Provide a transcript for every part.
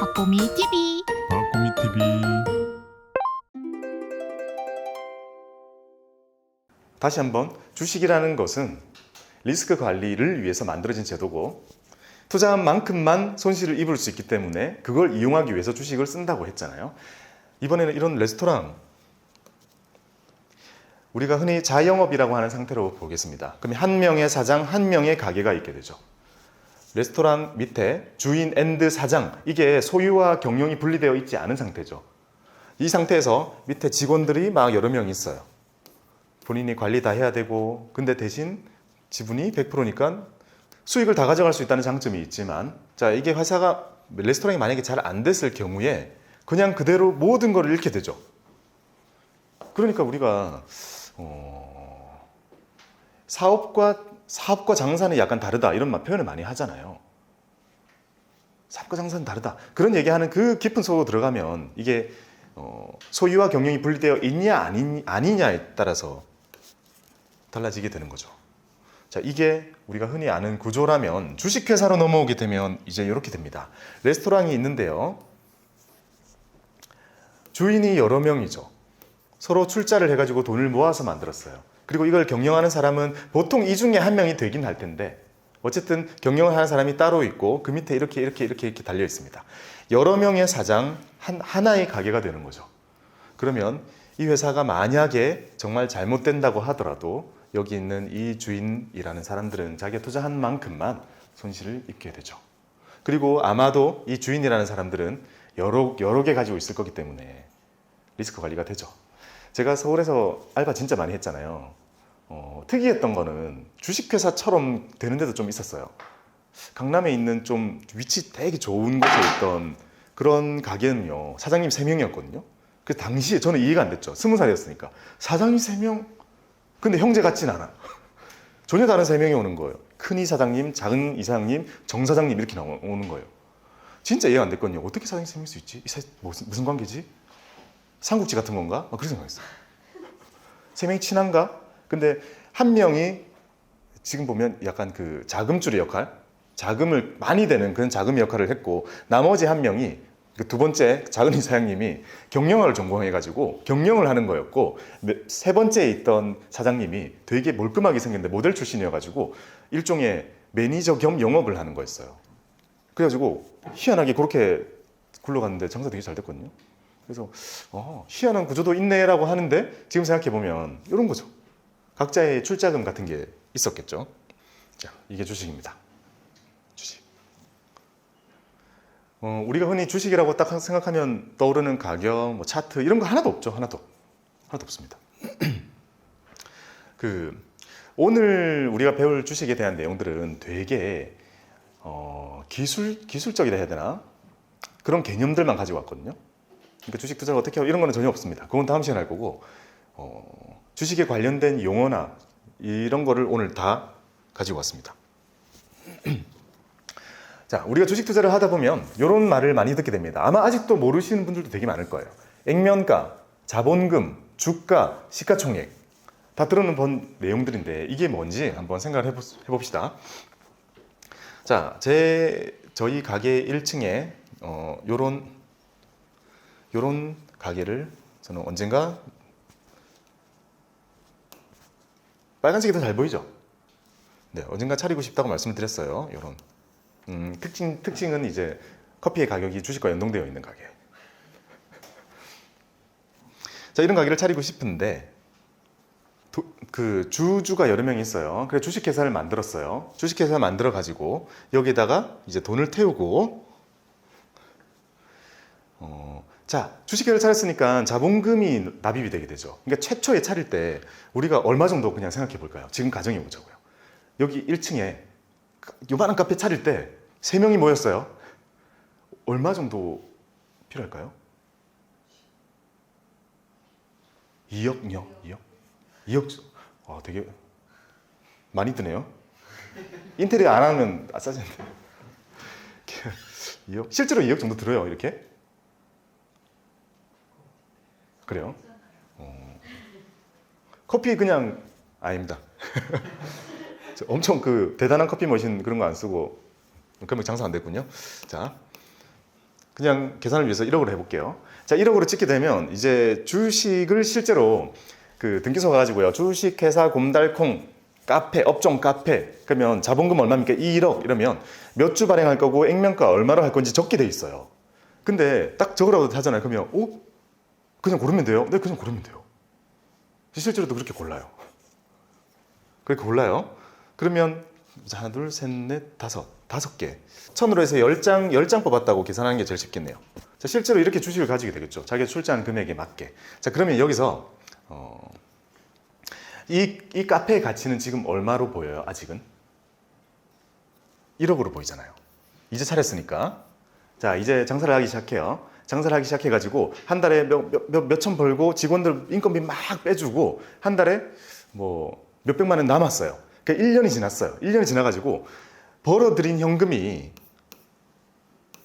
박보미 TV 박고미 TV 다시 한번 주식이라는 것은 리스크 관리를 위해서 만들어진 제도고 투자한 만큼만 손실을 입을 수 있기 때문에 그걸 이용하기 위해서 주식을 쓴다고 했잖아요. 이번에는 이런 레스토랑 우리가 흔히 자영업이라고 하는 상태로 보겠습니다. 그럼 한 명의 사장, 한 명의 가게가 있게 되죠. 레스토랑 밑에 주인 앤드 사장 이게 소유와 경영이 분리되어 있지 않은 상태죠. 이 상태에서 밑에 직원들이 막 여러 명 있어요. 본인이 관리 다 해야 되고 근데 대신 지분이 100%니까 수익을 다 가져갈 수 있다는 장점이 있지만 자 이게 회사가 레스토랑이 만약에 잘 안 됐을 경우에 그냥 그대로 모든 걸 잃게 되죠. 그러니까 우리가 어, 사업과 사업과 장사는 약간 다르다 이런 말 표현을 많이 하잖아요. 사업과 장사는 다르다 그런 얘기하는 그 깊은 속으로 들어가면 이게 어, 소유와 경영이 분리되어 있냐 아니, 아니냐에 따라서 달라지게 되는 거죠. 자, 이게 우리가 흔히 아는 구조라면 주식회사로 넘어오게 되면 이제 이렇게 됩니다. 레스토랑이 있는데요. 주인이 여러 명이죠. 서로 출자를 해가지고 돈을 모아서 만들었어요. 그리고 이걸 경영하는 사람은 보통 이 중에 한 명이 되긴 할 텐데 어쨌든 경영을 하는 사람이 따로 있고 그 밑에 이렇게 이렇게 이렇게 이렇게 달려 있습니다. 여러 명의 사장 한 하나의 가게가 되는 거죠. 그러면 이 회사가 만약에 정말 잘못된다고 하더라도 여기 있는 이 주인이라는 사람들은 자기가 투자한 만큼만 손실을 입게 되죠. 그리고 아마도 이 주인이라는 사람들은 여러 여러 개 가지고 있을 거기 때문에 리스크 관리가 되죠. 제가 서울에서 알바 진짜 많이 했잖아요. 어, 특이했던 거는 주식회사처럼 되는 데도 좀 있었어요. 강남에 있는 좀 위치 되게 좋은 곳에 있던 그런 가게는요, 사장님 3명이었거든요. 그 당시에 저는 이해가 안 됐죠. 스무 살이었으니까. 사장님 3명? 근데 형제 같진 않아. 전혀 다른 3명이 오는 거예요. 큰 이사장님, 작은 이사장님, 정사장님 이렇게 나오는 거예요. 진짜 이해가 안 됐거든요. 어떻게 사장님 3명일 수 있지? 무슨, 무슨 관계지? 삼국지 같은 건가? 아, 그런 생각했어요. 세 명이 친한가? 근데 한 명이 지금 보면 약간 그 자금줄의 역할, 자금을 많이 되는 그런 자금 역할을 했고 나머지 한 명이 그 두 번째 작은 이사장님이 경영학을 전공해가지고 경영을 하는 거였고 네- 세 번째에 있던 사장님이 되게 몰끔하게 생겼는데 모델 출신이어가지고 일종의 매니저 겸 영업을 하는 거였어요. 그래가지고 희한하게 그렇게 굴러갔는데 장사 되게 잘 됐거든요. 그래서 어, 희한한 구조도 있네라고 하는데 지금 생각해 보면 이런 거죠. 각자의 출자금 같은 게 있었겠죠. 자, 이게 주식입니다. 주식. 어, 우리가 흔히 주식이라고 딱 생각하면 떠오르는 가격, 뭐 차트 이런 거 하나도 없죠. 하나도 하나도 없습니다. 그 오늘 우리가 배울 주식에 대한 내용들은 되게 어, 기술 기술적이라 해야 되나 그런 개념들만 가지고 왔거든요. 그러니까 주식 투자를 어떻게 하고 이런 거는 전혀 없습니다. 그건 다음 시간에 할 거고 어, 주식에 관련된 용어나 이런 거를 오늘 다 가지고 왔습니다. 자, 우리가 주식 투자를 하다 보면 이런 말을 많이 듣게 됩니다. 아마 아직도 모르시는 분들도 되게 많을 거예요. 액면가, 자본금, 주가, 시가총액 다 들어는 본 내용들인데 이게 뭔지 한번 생각을 해보, 해봅시다. 자, 제 저희 가게 1층에 어, 요런 요런 가게를 저는 언젠가 빨간색이 더 잘 보이죠? 네, 언젠가 차리고 싶다고 말씀을 드렸어요. 요런 음, 특징 특징은 이제 커피의 가격이 주식과 연동되어 있는 가게. 자, 이런 가게를 차리고 싶은데 도- 그 주주가 여러 명이 있어요. 그래 주식회사를 만들었어요. 주식회사 만들어 가지고 여기다가 이제 돈을 태우고 어, 자 주식회사를 차렸으니까 자본금이 납입이 되게 되죠. 그러니까 최초에 차릴 때 우리가 얼마 정도 그냥 생각해 볼까요? 지금 가정해 보자고요. 여기 1층에 요만한 카페 차릴 때세 명이 모였어요. 얼마 정도 필요할까요? 2억요? 2억? 2억? 아, 되게 많이 드네요. 인테리어 안 하면 아 싸지는데. 2억? 실제로 2억 정도 들어요, 이렇게? 그래요? 어. 커피 그냥 아닙니다. 저 엄청 그 대단한 커피 머신 그런 거 안 쓰고 그러면 장사 안 됐군요. 자, 그냥 계산을 위해서 1억으로 해볼게요. 자, 1억으로 찍게 되면 이제 주식을 실제로 그 등기소 가가지고요. 주식회사 곰달콩 카페 업종 카페 그러면 자본금 얼마입니까? 1억 이러면 몇 주 발행할 거고 액면가 얼마로 할 건지 적게 돼 있어요. 근데 딱 적으라고 하잖아요. 그러면 어? 그냥 고르면 돼요? 네, 그냥 고르면 돼요. 실제로도 그렇게 골라요. 그렇게 골라요. 그러면 자, 하나, 둘, 셋, 넷, 다섯. 다섯 개. 천으로 해서 열 장, 열장 뽑았다고 계산하는 게 제일 쉽겠네요. 자, 실제로 이렇게 주식을 가지게 되겠죠. 자기가 출자한 금액에 맞게. 자, 그러면 여기서, 어, 이, 이 카페의 가치는 지금 얼마로 보여요, 아직은? 1억으로 보이잖아요. 이제 차렸으니까. 자, 이제 장사를 하기 시작해요. 장사를 하기 시작해가지고, 한 달에 몇, 몇, 몇, 몇천 벌고, 직원들 인건비 막 빼주고, 한 달에 뭐, 몇백만 원 남았어요. 그 1년이 지났어요. 1년이 지나가지고, 벌어들인 현금이,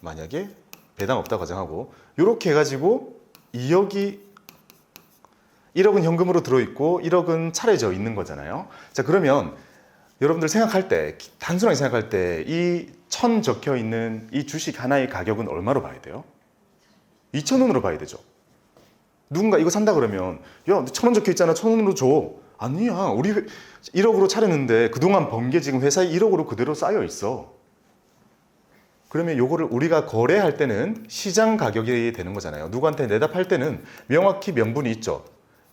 만약에 배당 없다 가정하고, 요렇게 해가지고, 2억이 1억은 현금으로 들어있고 1억은 차려져 있는 거잖아요. 자 그러면 여러분들 생각할 때 단순하게 생각할 때 이 천 적혀 있는 이 주식 하나의 가격은 얼마로 봐야 돼요? 2천 원으로 봐야 되죠. 누군가 이거 산다 그러면 야 천 원 적혀 있잖아 천 원으로 줘. 아니야 우리 1억으로 차렸는데 그동안 번 게 지금 회사에 1억으로 그대로 쌓여 있어. 그러면 요거를 우리가 거래할 때는 시장 가격이 되는 거잖아요. 누구한테 내다 팔 때는 명확히 명분이 있죠.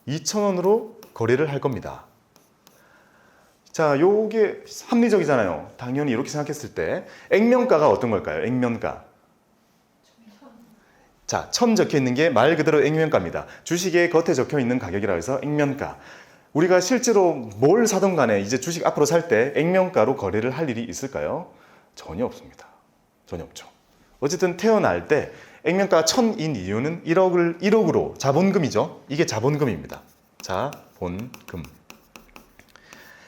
2,000원으로 거래를 할 겁니다. 자, 요게 합리적이잖아요. 당연히 이렇게 생각했을 때 액면가가 어떤 걸까요? 액면가. 자, 천 적혀 있는 게 말 그대로 액면가입니다. 주식의 겉에 적혀 있는 가격이라 해서 액면가. 우리가 실제로 뭘 사든 간에 이제 주식 앞으로 살 때 액면가로 거래를 할 일이 있을까요? 전혀 없습니다. 전혀 없죠. 어쨌든 태어날 때 액면가가 천인 이유는 1억을 1억으로 자본금이죠. 이게 자본금입니다. 자본금.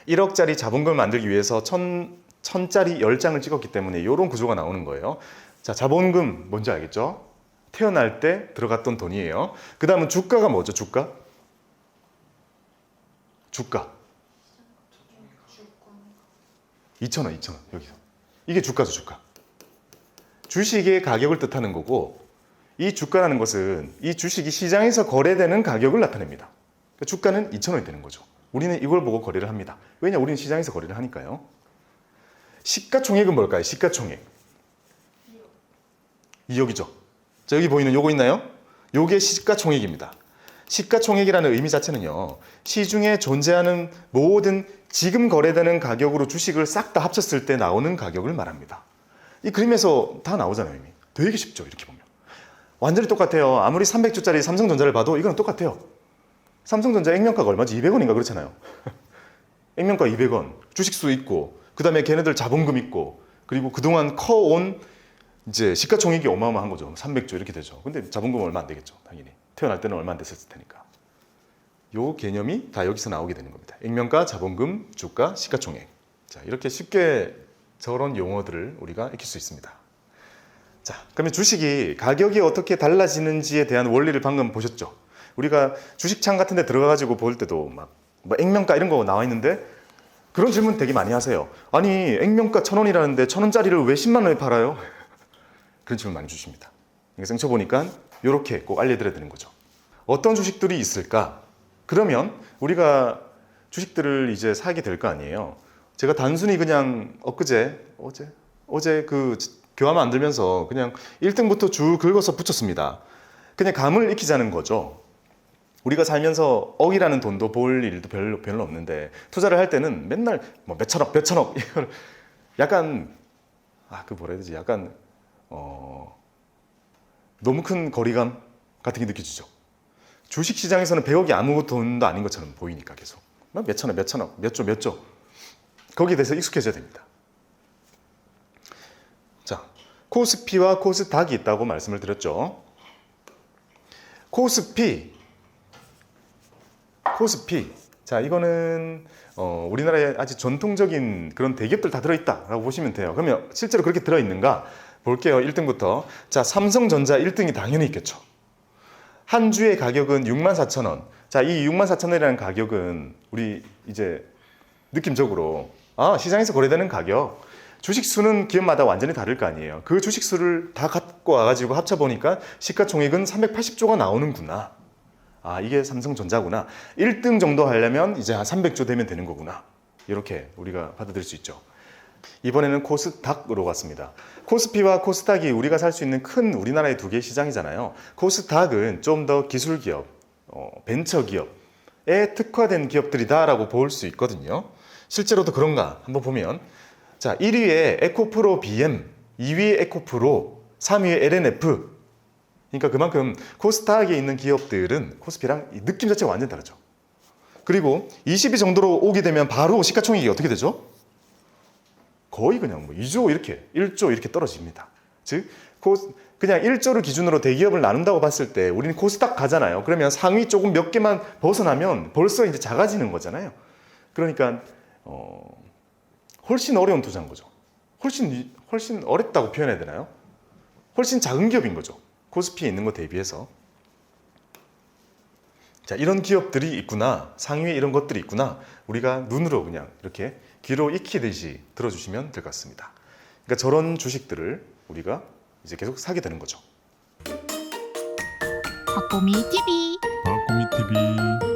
1억짜리 자본금을 만들기 위해서 천 천짜리 10장을 찍었기 때문에 이런 구조가 나오는 거예요. 자, 자본금 뭔지 알겠죠? 태어날 때 들어갔던 돈이에요. 그 다음은 주가가 뭐죠? 주가? 주가. 2,000원, 2,000원. 여기서. 이게 주가죠, 주가. 주식의 가격을 뜻하는 거고 이 주가라는 것은 이 주식이 시장에서 거래되는 가격을 나타냅니다. 그러니까 주가는 2,000원이 되는 거죠. 우리는 이걸 보고 거래를 합니다. 왜냐? 우리는 시장에서 거래를 하니까요. 시가총액은 뭘까요? 시가총액. 2억이죠. 자, 여기 보이는 요거 있나요? 요게 시가총액입니다. 시가총액이라는 의미 자체는요. 시중에 존재하는 모든 지금 거래되는 가격으로 주식을 싹 다 합쳤을 때 나오는 가격을 말합니다. 이 그림에서 다 나오잖아요, 이미. 되게 쉽죠, 이렇게 보면. 완전히 똑같아요. 아무리 300주짜리 삼성전자를 봐도 이건 똑같아요. 삼성전자 액면가가 얼마지? 200원인가 그렇잖아요. 액면가 200원, 주식수 있고, 그 다음에 걔네들 자본금 있고, 그리고 그동안 커온 이제 시가총액이 어마어마한 거죠. 300조 이렇게 되죠. 근데 자본금 얼마 안 되겠죠, 당연히. 태어날 때는 얼마 안 됐을 테니까. 요 개념이 다 여기서 나오게 되는 겁니다. 액면가, 자본금, 주가, 시가총액. 자, 이렇게 쉽게 저런 용어들을 우리가 익힐 수 있습니다. 자, 그러면 주식이 가격이 어떻게 달라지는지에 대한 원리를 방금 보셨죠? 우리가 주식창 같은 데 들어가 가지고 볼 때도 막, 뭐 액면가 이런 거 나와 있는데 그런 질문 되게 많이 하세요. 아니, 액면가 천 원이라는데 천 원짜리를 왜 10만 원에 팔아요? 그런 질문 많이 주십니다. 그래서 생쳐 보니까 이렇게 꼭 알려드려야 되는 거죠. 어떤 주식들이 있을까? 그러면 우리가 주식들을 이제 사게 될 거 아니에요. 제가 단순히 그냥 엊그제, 어제, 어제 그 교환 만들면서 그냥 1등부터 쭉 긁어서 붙였습니다. 그냥 감을 익히자는 거죠. 우리가 살면서 억이라는 돈도 볼 일도 별로, 별로 없는데 투자를 할 때는 맨날 뭐 몇천억, 몇천억 약간 아 그 뭐라 해야 되지? 약간 어 너무 큰 거리감 같은 게 느껴지죠. 주식 시장에서는 100억이 아무 돈도 아닌 것처럼 보이니까 계속 막 몇천억, 몇 천억, 몇 조, 몇 조 거기에 대해서 익숙해져야 됩니다. 자, 코스피와 코스닥이 있다고 말씀을 드렸죠. 코스피, 코스피. 자, 이거는 어, 우리나라의 아주 전통적인 그런 대기업들 다 들어있다라고 보시면 돼요. 그러면 실제로 그렇게 들어있는가 볼게요. 1등부터. 자, 삼성전자 1등이 당연히 있겠죠. 한 주의 가격은 6만 4천 원. 자, 이 6만 4천 원이라는 가격은 우리 이제 느낌적으로 아, 시장에서 거래되는 가격. 주식 수는 기업마다 완전히 다를 거 아니에요. 그 주식 수를 다 갖고 와가지고 합쳐보니까 시가총액은 380조가 나오는구나. 아, 이게 삼성전자구나. 1등 정도 하려면 이제 한 300조 되면 되는 거구나. 이렇게 우리가 받아들일 수 있죠. 이번에는 코스닥으로 갔습니다. 코스피와 코스닥이 우리가 살 수 있는 큰 우리나라의 두 개의 시장이잖아요. 코스닥은 좀 더 기술 기업, 어, 벤처 기업에 특화된 기업들이다라고 볼 수 있거든요. 실제로도 그런가 한번 보면 자 1위에 에코프로 BM, 2위에 에코프로, 3위에 LNF. 그러니까 그만큼 코스닥에 있는 기업들은 코스피랑 이 느낌 자체가 완전 다르죠. 그리고 20위 정도로 오게 되면 바로 시가총액이 어떻게 되죠? 거의 그냥 뭐 2조 이렇게 1조 이렇게 떨어집니다. 즉 코, 그냥 1조를 기준으로 대기업을 나눈다고 봤을 때 우리는 코스닥 가잖아요. 그러면 상위 조금 몇 개만 벗어나면 벌써 이제 작아지는 거잖아요. 그러니까 어, 훨씬 어려운 투자인 거죠. 훨씬 이- 훨씬 어렵다고 표현해야 되나요? 훨씬 작은 기업인 거죠. 코스피에 있는 거 대비해서. 자, 이런 기업들이 있구나. 상위에 이런 것들이 있구나. 우리가 눈으로 그냥 이렇게 귀로 익히듯이 들어주시면 될 것 같습니다. 그러니까 저런 주식들을 우리가 이제 계속 사게 되는 거죠. 박보미 TV 박고미 TV